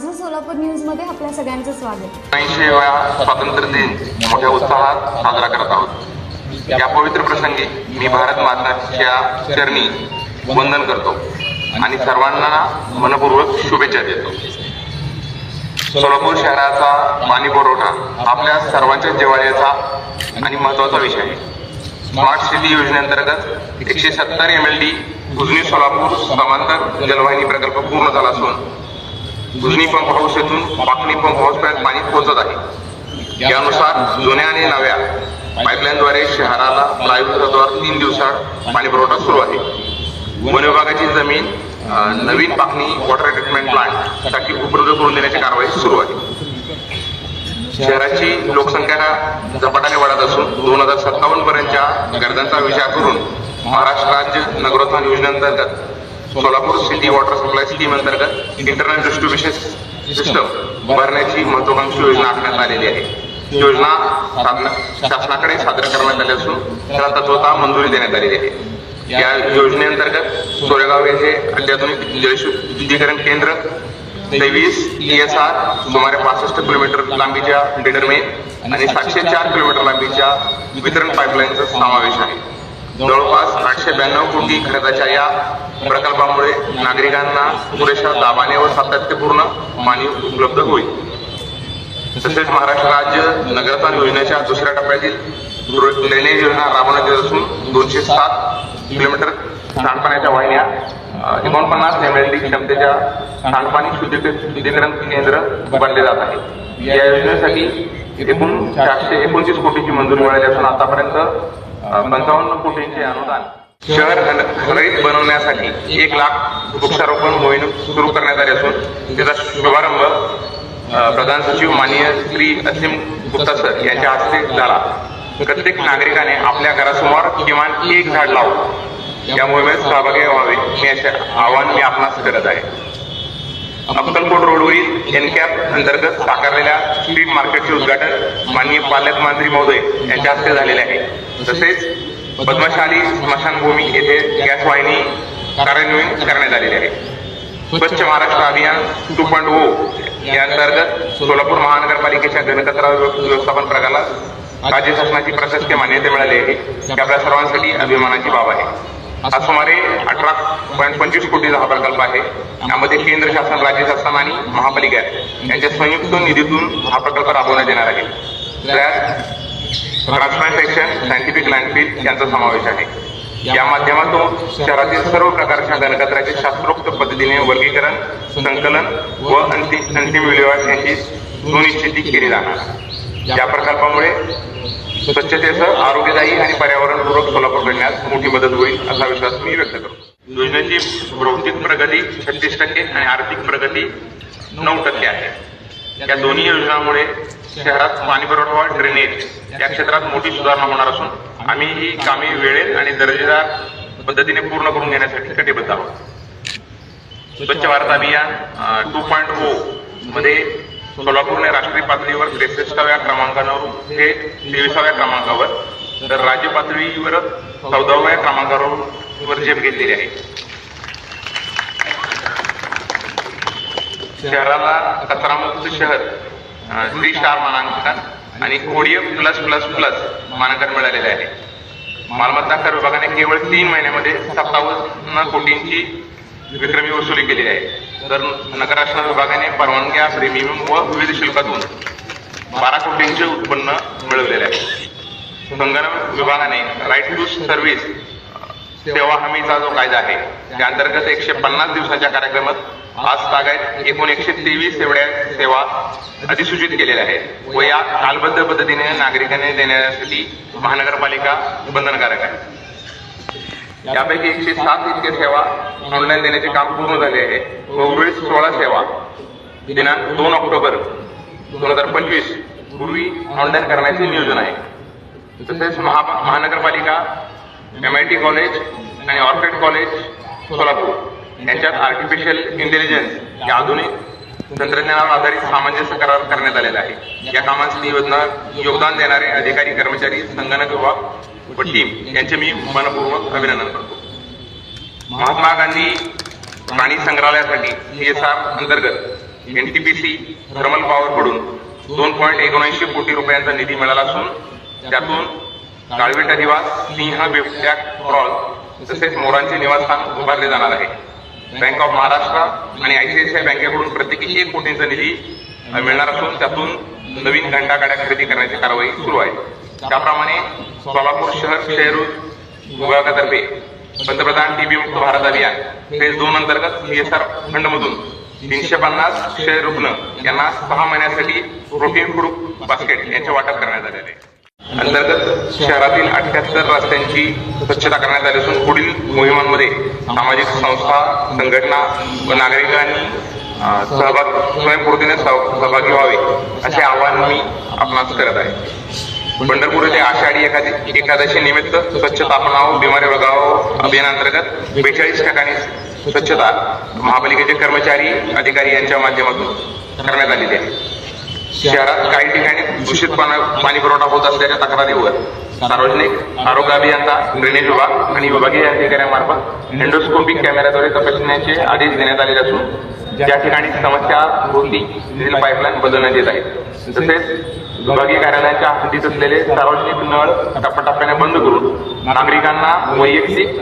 माझं सोलापूर न्यूजमध्ये आपल्या सगळ्यांचं स्वागत. स्वातंत्र्य दिन मोठ्या उत्साहात साजरा करत आहोत. या पवित्र प्रसंगी मी भारत माताच्या चरणी वंदन करतो आणि सर्वांना मनपूर्वक शुभेच्छा देतो. सोलापूर शहराचा पाणी पुरवठा आपल्या सर्वांच्या जिवाळ्याचा आणि महत्त्वाचा विषय आहे. स्मार्ट सिटी योजनेअंतर्गत एकशे सत्तर M L D Ujani Solapur समांतर जलवाहिनी प्रकल्प पूर्ण झाला असून जुनी पंप हाऊस येथून पाकणी पंप हाऊसपर्यंत पाणी पोहोचत आहे. यानुसार जुन्या आणि नव्या पाईपलाईनद्वारे शहराला प्लायवूडद्वारे तीन दिवसात पाणी पुरवठा सुरू आहे. वन विभागाची जमीन नवीन पाकणी वॉटर ट्रीटमेंट प्लांटसाठी उपलब्ध करून देण्याची कारवाई सुरू आहे. शहराची लोकसंख्या झपाट्याने वाढत असून दोन हजार सत्तावन्न पर्यंतच्या गरजांचा विचार करून महाराष्ट्र राज्य नगरोत्थान योजनेअंतर्गत Solapur city water supply scheme अंतर्गत इंटरनेट डिस्ट्रीब्युशन सिस्टम उभारण्याची महत्वाकांक्षी योजना आखण्यात आलेली आहे. योजना शासनाकडे सादर करण्यात आली असून त्याला तत्वता मंजुरी देण्यात आलेली आहे. या योजनेअंतर्गत सोरेगाव येथे अत्याधुनिक जलशुद्धीकरण केंद्र तेवीस एस आर सुमारे पासष्ट किलोमीटर लांबीच्या डिडरमेन आणि सातशे चार किलोमीटर लांबीच्या वितरण पाईपलाईनचा समावेश आहे. जवळपास आठशे ब्याण्णव कोटी खर्चाच्या या प्रकल्पामुळे नागरिकांना पुरेशा दाबाने व सातत्यपूर्ण पाणी उपलब्ध होईल. तसेच महाराष्ट्र राज्य नगरपाल योजनेच्या दुसऱ्या टप्प्यातील ड्रेनेज योजना राबवण्यात येत असून दोनशे सात किलोमीटर सांडपाण्याच्या वाहिन्या एकोणपन्नास एम एल डी क्षमतेच्या सांडपाणी शुद्धीकरण केंद्र उभारले जात आहे या योजनेसाठी एकूण चारशे एकोणतीस कोटीची मंजुरी मिळाली असून आतापर्यंत पंचावन्न कोटींचे अनुदान शहर हरित बनवण्यासाठी एक लाख वृक्षारोपण मोहीम सुरू करण्यात आली असून त्याचा शुभारंभ प्रधान सचिव माननीय श्री असीम गुप्ता सर यांच्या हस्ते झाला. प्रत्येक नागरिकाने आपल्या घरासमोर किमान एक झाड लावू. या मोहिमेत सहभागी व्हावे मी असे आवाहन मी आपणास करत आहे. अक्कलकोट रोडवरील एनकॅप अंतर्गत साकारलेल्या स्ट्रीट मार्केटचे उद्घाटन माननीय पालकमंत्री महोदय यांच्या हस्ते झालेले आहे. तसेच पद्मशाली स्मशानभूमी येथे गॅस वाहिनी कार्यान्वयन करण्यात आलेली आहे. स्वच्छ महाराष्ट्र अभियान टू पॉईंट ओ या अंतर्गत सोलापूर महानगरपालिकेच्या घनकचरा व्यवस्थापन प्रकाराला राज्य शासनाची प्रशासकीय मान्यता मिळाली आहे. ही आपल्या सर्वांसाठी अभिमानाची बाब आहे. हा सुमारे अठरा पॉईंट पंचवीस कोटीचा हा प्रकल्प आहे. यामध्ये केंद्र शासन राज्य शासन आणि महापालिका यांच्या संयुक्त निधीतून हा प्रकल्प राबवण्यात येणार आहे. त्यात ट्रान्सप्लांटेशन सायंटिफिक लँडफिल यांचा समावेश आहे. या माध्यमातून शहरातील सर्व प्रकारच्या घनकचऱ्याचे शास्त्रोक्त पद्धतीने वर्गीकरण संकलन व अंतिम अंतिम विल्हेवाट यांची सुनिश्चिती केली जाणार. या प्रकल्पामुळे स्वच्छतेसह आरोग्यदायी आणि पर्यावरणपूरक सोलापूर करण्यास मोठी मदत होईल असा विश्वास मी व्यक्त करतो. योजनेची भौतिक प्रगती छत्तीस टक्के आणि आर्थिक प्रगती नऊ टक्के आहे. या दोन्ही योजनांमुळे शहरात पाणी पुरवठा ड्रेनेज या क्षेत्रात मोठी सुधारणा होणार असून आम्ही ही कामे वेळेत आणि दर्जेदार पद्धतीने पूर्ण करून घेण्यासाठी कटिबद्ध आहोत. स्वच्छ भारत अभियान टू पॉईंट ओ मध्ये सोलापूरने राष्ट्रीय पातळीवर त्रेसष्टाव्या क्रमांकावर हे तेविसाव्या क्रमांकावर तर राज्य पातळीवर चौदाव्या क्रमांकावर झेप घेतलेली आहे. शहराला कचरामुक्त शहर थ्री स्टार मानांकन आणि ओडीएफ प्लस प्लस प्लस मानांकन मिळालेले आहे. मालमत्ता कर विभागाने केवळ तीन महिन्यामध्ये सत्तावन्न कोटींची विक्रमी वसुली केली आहे. तर नगराश्रम विभागाने परवानग्या प्रीमियम व विविध शुल्कातून बारा कोटींचे उत्पन्न मिळवलेले आहे. संगणक विभागाने राईट टू सर्व्हिस सेवा हमीचा जो कायदा आहे त्या अंतर्गत एकशे पन्नास दिवसाच्या कार्यक्रमात आज तागायत एकूण एकशे तेवीस एवढ्या सेवा अधिसूचित केलेल्या आहेत. व या कालबद्ध पद्धतीने नागरिकांनी देण्यासाठी महानगरपालिका बंधनकारक आहे. यापैकी एकशे सात इतके सेवा ऑनलाईन देण्याचे काम पूर्ण झाले आहे. व उर्वरित सोळा सेवा दिनांक दोन ऑक्टोबर दोन हजार पंचवीस पूर्वी ऑनलाईन करण्याचे नियोजन आहे. तसेच महा महानगरपालिका एम आय टी कॉलेज आणि ऑर्किड कॉलेज सोलापूर. यांच्यात आर्टिफिशियल इंटेलिजन्स या आधुनिक तंत्रज्ञानावर आधारित सामंजस्य करार करण्यात आलेला आहे. या कामांसाठी योजना योगदान देणारे अधिकारी कर्मचारी संगणक विभाग व टीम यांचे मी मनपूर्वक अभिनंदन करतो. महात्मा गांधी प्राणी संग्रहालयासाठी सी एस आर अंतर्गत एनटीपीसी थर्मल पॉवरकडून दोन पॉईंट एकोणऐंशी कोटी रुपयांचा निधी मिळाला असून त्यातून काळवेट अधिवास सिंह बिबट्या क्रॉल तसेच मोरांचे निवासस्थान उभारले जाणार आहे. बँक ऑफ महाराष्ट्र आणि आयसीआयसीआय बँकेकडून प्रत्येकी एक कोटींचा निधी मिळणार असून त्यातून नवीन घंटागाड्या खरेदी करण्याची कारवाई सुरू आहे. त्याप्रमाणे सोलापूर शहर क्षयरोग विभागातर्फे पंतप्रधान टीबी मुक्त भारत अभियान फेज दोन अंतर्गत सीएसआर फंडमधून तीनशे पन्नास क्षय रुग्ण यांना सहा महिन्यासाठी प्रोटीन फूड बास्केट यांचे वाटप करण्यात आलेले आहे. अंतर्गत शहरातील अठ्याहत्तर रस्त्यांची स्वच्छता करण्यात आली असून पुढील मोहिमांमध्ये सामाजिक संस्था संघटना व नागरिकांनी सहभाग स्वयंपूर्तीने सहभागी व्हावे असे आवाहन मी आपणास करत आहे. पंढरपूर येथे आषाढी एकादशी एकादशी निमित्त स्वच्छता अपनाव बिमारी वगाव अभियानांतर्गत बेचाळीस ठिकाणी स्वच्छता महापालिकेचे कर्मचारी अधिकारी यांच्या माध्यमातून करण्यात आलेली आहे. शहरात काही ठिकाणी दूषित पाणी पुरवठा होत असल्याच्या तक्रारीवर सार्वजनिक आरोग्य अभियंता ड्रेनेज विभाग आणि विभागीय अधिकाऱ्यांमार्फत एंडोस्कोपिक कॅमेऱ्याद्वारे तपासण्याचे आदेश देण्यात आलेले असून ज्या ठिकाणी समस्या होती तेथील पाईपलाईन बदलण्यात येत आहे. तसेच विभागीय कार्यालयाच्या हद्दीत असलेले सार्वजनिक नळ टप्प्याटप्प्याने बंद करून नागरिकांना वैयक्तिक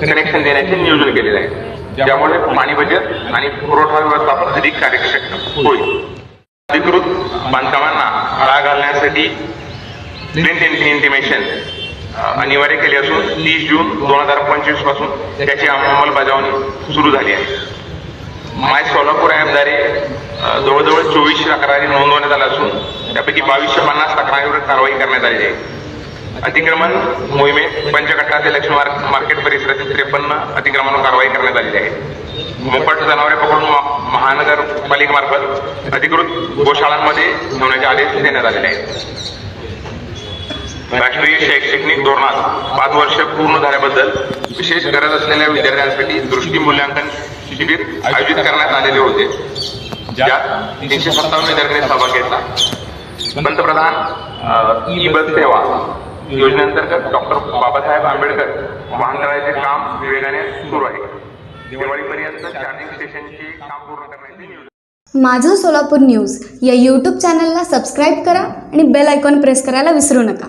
कनेक्शन देण्याचे नियोजन केलेले आहे. त्यामुळे पाणी बचत आणि पुरवठा व्यवस्थापन अधिक कार्यक्षम होईल. अधिकृत बांधकामांना आळा घालण्यासाठी प्रिंट इंटिमेशन अनिवार्य केली असून तीस जून दोन हजार पंचवीसपासून त्याची अंमलबजावणी सुरू झाली आहे. माय सोलापूर ॲपद्वारे जवळजवळ चोवीसशे तक्रारी नोंदवण्यात आल्या असून त्यापैकी बावीसशे पन्नास तक्रारीवर कारवाई करण्यात आली आहे. अतिक्रमण मोहिमेत पंचकट्टा ते लक्ष्मी मार्केट परिसरातील त्रेपन्न अतिक्रमण कारवाई करण्यात आलेली आहे. मोकाट जनावरे पकडून महानगरपालिकेमार्फत अधिकृत गोशाळांमध्ये ठेवण्याचे आदेश देण्यात आलेले आहेत. राष्ट्रीय शैक्षणिक धोरणात पाच वर्ष पूर्ण झाल्याबद्दल विशेष गरज असलेल्या विद्यार्थ्यांसाठी दृष्टी मूल्यांकन शिबिर आयोजित करण्यात आलेले होते. ज्यात तीनशे सत्तावन्न विद्यार्थ्यांनी सहभाग घेतला. पंतप्रधान ई बस सेवा. योजनेअंतर्गत डॉक्टर बाबासाहेब आंबेडकर वाहनतळाचे काम वेगाने सुरू आहे. दिवाळीपर्यंत चार्जिंग स्टेशनची काम पूर्ण करण्याची नियोजन. माझं सोलापूर न्यूज या यूट्यूब चॅनलला सबस्क्राईब करा आणि बेल आयकॉन प्रेस करायला विसरू नका.